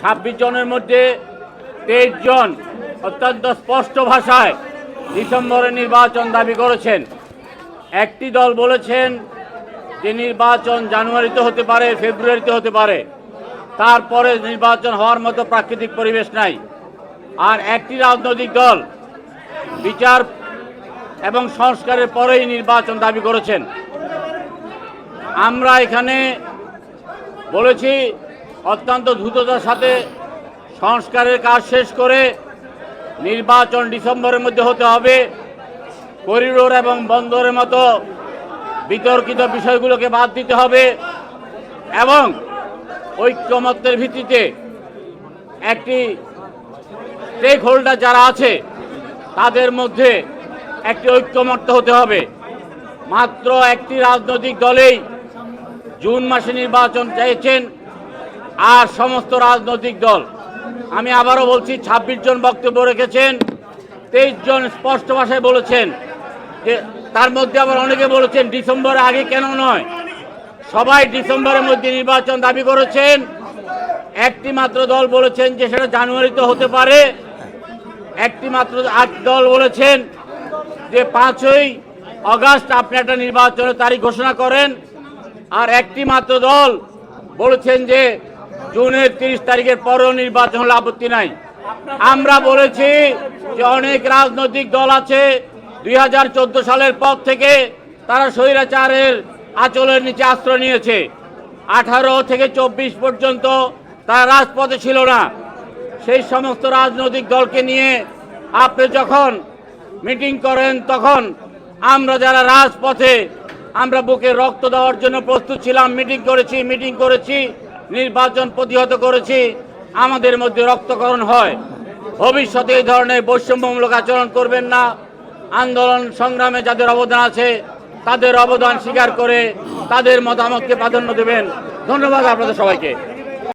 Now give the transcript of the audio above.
ছাব্বিশ জনের মধ্যে তেইশ জন অত্যন্ত স্পষ্ট ভাষায় ডিসেম্বরে নির্বাচন দাবি করেছেন। একটি দল বলেছেন যে নির্বাচন জানুয়ারিতে হতে পারে, ফেব্রুয়ারিতে হতে পারে। তারপরে নির্বাচন হওয়ার মতো প্রাকৃতিক পরিবেশ নাই। আর একটি রাজনৈতিক দল বিচার এবং সংস্কারের পরেই নির্বাচন দাবি করেছেন। আমরা এখানে বলেছি অত্যন্ত দ্রুততার সাথে সংস্কারের কাজ শেষ করে নির্বাচন ডিসেম্বরের মধ্যে হতে হবে। করিডোর এবং বন্দরের মতো বিতর্কিত বিষয়গুলোকে বাদ দিতে হবে এবং ঐক্যমত্যের ভিত্তিতে একটি স্টেক হোল্ডার যারা আছে, তাদের মধ্যে একটি ঐক্যমত্য হতে হবে। মাত্র একটি রাজনৈতিক দলেই জুন মাসে নির্বাচন চাইছেন আর সমস্ত রাজনৈতিক দল। আমি আবারও বলছি ২৬ জন বক্তব্য রেখেছেন, তেইশ জন স্পষ্ট ভাষায় বলেছেন। যে তার মধ্যে আবার অনেকে বলেছেন, ডিসেম্বরের আগে কেন নয়? সবাই ডিসেম্বরের মধ্যে নির্বাচন দাবি করেছেন। একটি মাত্র দল বলেছেন যে সেটা জানুয়ারিতে হতে পারে। একটি মাত্র আট দল বলেছেন যে পাঁচই অগাস্ট আপনি একটা নির্বাচনের তারিখ ঘোষণা করেন। আর একটি মাত্র দল বলেছেন যে জুনের তিরিশ তারিখের পরেও নির্বাচন হলে আপত্তি নাই। আমরা বলেছি যে অনেক রাজনৈতিক দল আছে, দুই হাজার চোদ্দ সালের পর থেকে তারা স্বৈরাচারের আঁচলের নিচে আশ্রয় নিয়েছে। আঠারো থেকে চব্বিশ পর্যন্ত তারা রাজপথে ছিল না। সেই সমস্ত রাজনৈতিক দলকে নিয়ে আপনি যখন মিটিং করেন, তখন আমরা যারা রাজপথে আমরা বুকে রক্ত দেওয়ার জন্য প্রস্তুত ছিলাম, মিটিং করেছি মিটিং করেছি। নির্বাচন প্রতিহত করেছি, আমাদের মধ্যে রক্তকরণ হয়। ভবিষ্যতে এই ধরনের বৈষম্যমূলক আচরণ করবেন না। আন্দোলন সংগ্রামে যাদের অবদান আছে, তাদের অবদান স্বীকার করে তাদের মতামতকে প্রাধান্য দেবেন। ধন্যবাদ আপনাদের সবাইকে।